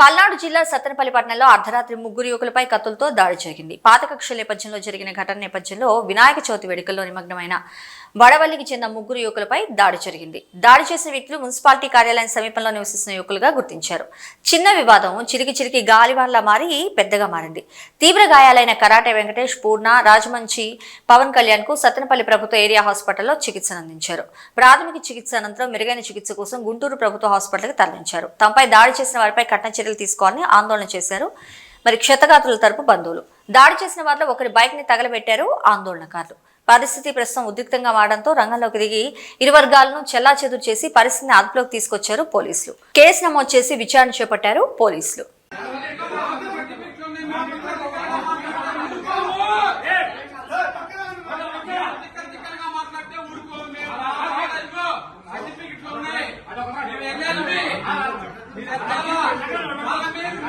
పల్నాడు జిల్లా సత్తెనపల్లి పట్టణంలో అర్ధరాత్రి ముగ్గురు యువకులపై కత్తులతో దాడి జరిగింది. పాత కక్ష నేపథ్యంలో జరిగిన ఘటన నేపథ్యంలో వినాయక చవితి వేడుకల్లో నిమగ్నమైన వడవల్లికి చెందిన ముగ్గురు యువకులపై దాడి జరిగింది. దాడి చేసిన వ్యక్తులు మున్సిపాలిటీ కార్యాలయం సమీపంలో నివసిస్తున్న యువకులుగా గుర్తించారు. చిన్న వివాదం చిరికి చిరికి గాలివాన్లా మారి పెద్దగా మారింది. తీవ్ర గాయాలైన కరాటే వెంకటేష్ పూర్ణ రాజమంచి పవన్ కళ్యాణ్కు సత్తెనపల్లి ప్రభుత్వ ఏరియా హాస్పిటల్లో చికిత్సను అందించారు. ప్రాథమిక చికిత్స అనంతరం మెరుగైన చికిత్స కోసం గుంటూరు ప్రభుత్వ హాస్పిటల్కి తరలించారు. తమపై దాడి చేసిన వారిపై కఠిన చర్యలు తీసుకోవాలని ఆందోళన చేశారు. మరి క్షతగాత్రుల తరపు బంధువులు. దాడి చేసిన వారిలో ఒకరి బైక్ని తగలబెట్టారు ఆందోళనకారులు. పరిస్థితి ప్రస్తుతం ఉద్రిక్తంగా మారడంతో రంగంలోకి దిగి ఇరు వర్గాలను చెల్లాచెదురు చేసి పరిస్థితిని అదుపులోకి తీసుకొచ్చారు పోలీసులు. కేసు నమోదు చేసి విచారణ చేపట్టారు పోలీసులు. మీరు